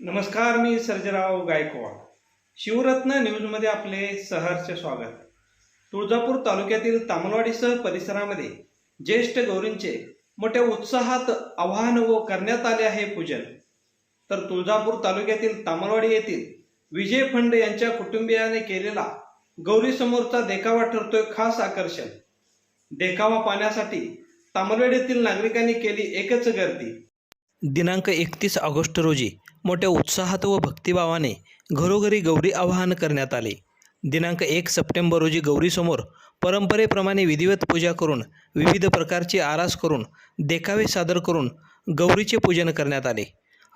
नमस्कार मी सर्जराव गायकवाड. शिवरत्न न्यूजमध्ये आपले सहर्ष स्वागत. तुळजापूर तालुक्यातील तामलवाडीसह परिसरामध्ये ज्येष्ठ गौरींचे मोठ्या उत्साहात आवाहन व करण्यात आले आहे पूजन. तर तुळजापूर तालुक्यातील तामलवाडी येथील विजय फंड यांच्या कुटुंबियाने केलेला गौरी समोरचा देखावा ठरतोय खास आकर्षण. देखावा पाहण्यासाठी तामलवाडी येथील नागरिकांनी केली एकच गर्दी. दिनांक एकतीस ऑगस्ट रोजी मोठ्या उत्साहात व भक्तिभावाने घरोघरी गौरी आवाहन करण्यात आले. दिनांक एक सप्टेंबर रोजी गौरीसमोर परंपरेप्रमाणे विधिवत पूजा करून विविध प्रकारची आरास करून देखावे सादर करून गौरीचे पूजन करण्यात आले.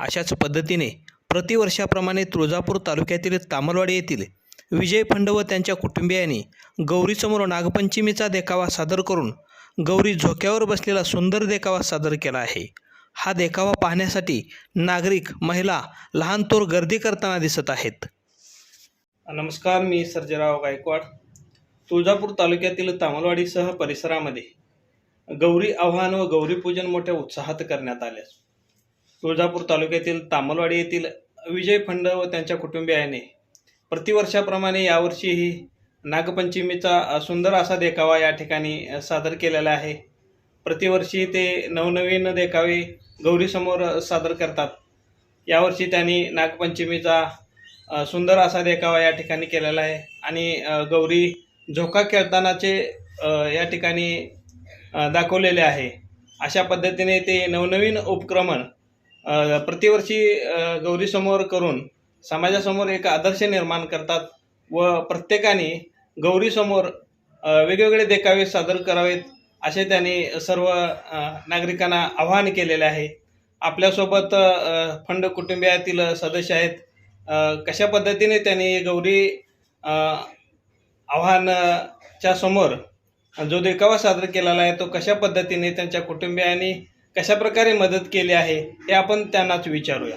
अशाच पद्धतीने प्रतिवर्षाप्रमाणे तुळजापूर तालुक्यातील तामलवाडी येथील विजय फंड व त्यांच्या कुटुंबियांनी गौरीसमोर नागपंचमीचा देखावा सादर करून गौरी झोक्यावर बसलेला सुंदर देखावा सादर केला आहे. हा देखावा पाहण्यासाठी नागरिक महिला लहान तोर गर्दी करताना दिसत आहेत. नमस्कार मी सर्जराव गायकवाड तुळजापूर तालुक्यातील तामलवाडीसह परिसरामध्ये गौरी आव्हान व गौरीपूजन मोठ्या उत्साहात करण्यात आले. तुळजापूर तालुक्यातील तामलवाडी येथील विजय फंड व त्यांच्या कुटुंबियाने प्रतिवर्षाप्रमाणे यावर्षीही नागपंचमीचा सुंदर असा देखावा या ठिकाणी सादर केलेला आहे. प्रतिवर्षी ते नवनवीन देखावे गौरीसमोर सादर करतात. यावर्षी त्यांनी नागपंचमीचा सुंदर असा देखावा या ठिकाणी केलेला आहे. आणि गौरी झोका खेळतानाचे या ठिकाणी दाखवलेले आहे. अशा पद्धतीने ते नवनवीन उपक्रमण प्रतिवर्षी गौरीसमोर करून समाजासमोर एक आदर्श निर्माण करतात व प्रत्येकाने गौरीसमोर वेगवेगळे देखावे सादर करावेत असे त्यांनी सर्व नागरिकांना आवाहन केलेले आहे. आपल्यासोबत फंड कुटुंबियातील सदस्य आहेत. कशा पद्धतीने त्यांनी गौरी आव्हानाच्या समोर जो देखावा सादर केलेला आहे तो कशा पद्धतीने त्यांच्या कुटुंबियांनी कशा प्रकारे मदत केली आहे हे आपण त्यांनाच विचारूया.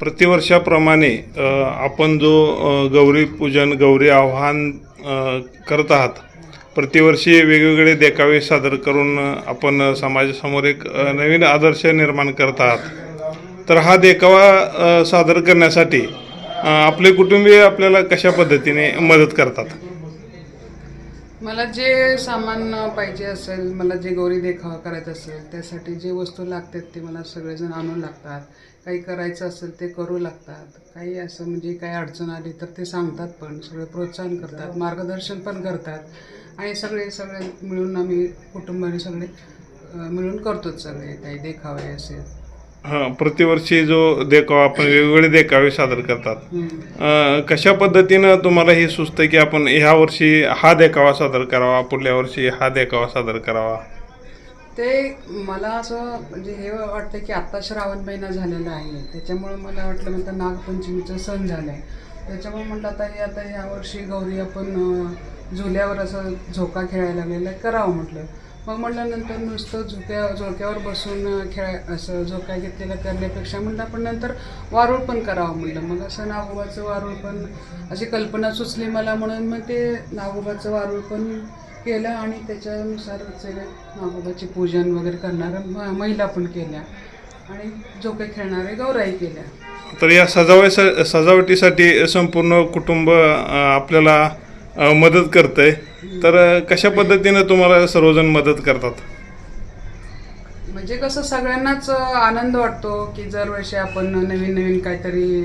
प्रतिवर्षाप्रमाणे आपण जो गौरी पूजन गौरी आव्हान करत आहात प्रतिवर्षी वेगवेगळे देखावे सादर करून आपण समाजासमोर एक नवीन आदर्श निर्माण करत आहात. तर हा देखावा सादर करण्यासाठी आपले कुटुंबीय आपल्याला कशा पद्धतीने मदत करतात? मला जे सामान पाहिजे असेल मला जे गौरी देखावा करायचा असेल त्यासाठी जे वस्तू लागतात ते मला सगळेजण आणून लागतात. काही करायचं असेल ते करू लागतात. काही असं म्हणजे काही अडचण आली तर ते सांगतात पण सगळे प्रोत्साहन करतात मार्गदर्शन पण करतात. आणि सगळे सगळे मिळून आम्ही कुटुंबाने सगळे मिळून करतोच सगळे. काही देखावे असेल हां प्रतिवर्षी जो देखावा आपण वेगवेगळे देखावे सादर करतात. कशा पद्धतीनं तुम्हाला हे सुचतं की आपण ह्या वर्षी हा देखावा सादर करावा पुढल्या वर्षी हा देखावा सादर करावा? ते मला असं म्हणजे हे वाटतं की आत्ता श्रावण महिना झालेला आहे. त्याच्यामुळं मला वाटलं म्हणतं नागपंचमीचा सण झाला आहे त्याच्यामुळे म्हटलं आता हे आता यावर्षी गौरी आपण झुल्यावर असं झोका खेळायला लागलेला आहे करावं म्हटलं. मग म्हटलं नंतर नुसतं झोक्या झोक्यावर बसून खेळा खेळाय असं झोका घेतलेला करण्यापेक्षा म्हटलं आपण नंतर वारूळ पण करावं म्हटलं. मग असं नागोबाचं वारूळ पण अशी कल्पना सुचली मला म्हणून मग ते नागोबाचं वारूळ पण केलं आणि त्याच्यानुसार सगळे नागोबाचे पूजन वगैरे करणाऱ्या महिला पण केल्या. आणि झोके खेळणारे गौराई केल्या. तर या सजावट सजावटीसाठी संपूर्ण कुटुंब आपल्याला मदत करतंय. तर कशा पद्धतीनं तुम्हाला सर्वजण मदत करतात? म्हणजे कसं सगळ्यांनाच आनंद वाटतो की दरवर्षी आपण नवीन नवीन काहीतरी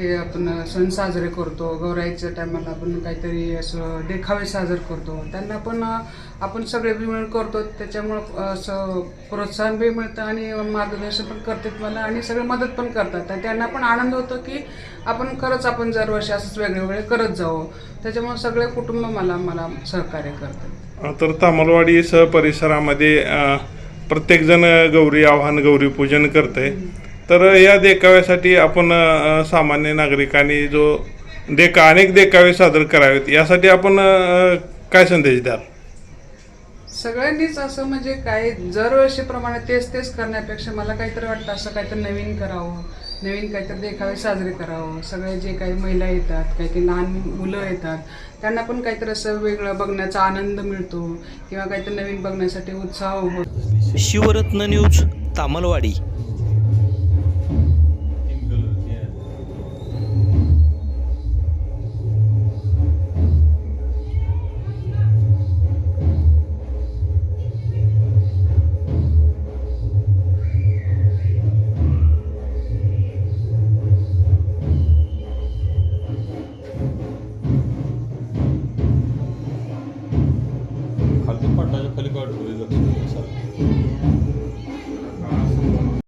हे आपण सण साजरे करतो गौराईच्या टायमाला आपण काहीतरी असं देखावे साजरे करतो. त्यांना पण आपण सगळे मिळून करतो. त्याच्यामुळं असं प्रोत्साहन बी मिळतं आणि मार्गदर्शन पण करतात मला आणि सगळे मदत पण करतात. तर त्यांना पण आनंद होतो की आपण खरंच आपण दरवर्षी असंच वेगळे वेगळे करत जावं. त्याच्यामुळे सगळे कुटुंब मला मला सहकार्य करतात. तर तामलवाडी सह परिसरामध्ये प्रत्येकजण गौरी आव्हान गौरी पूजन करतंय. तर या देखाव्यासाठी आपण सामान्य नागरिकांनी जो देका अनेक देखावे सादर करावेत यासाठी आपण काय संदेश द्याल? सगळ्यांनीच असं म्हणजे काय दरवर्षीप्रमाणे तेच तेच करण्यापेक्षा मला काहीतरी वाटतं असं काहीतरी नवीन करावं नवीन काहीतरी देखावे साजरे करावं. सगळे जे काही महिला येतात काही काही लहान मुलं येतात त्यांना पण काहीतरी असं वेगळं बघण्याचा आनंद मिळतो किंवा काहीतरी नवीन बघण्यासाठी उत्साह होतो शिवरत्न न्यूज तामलवाडी.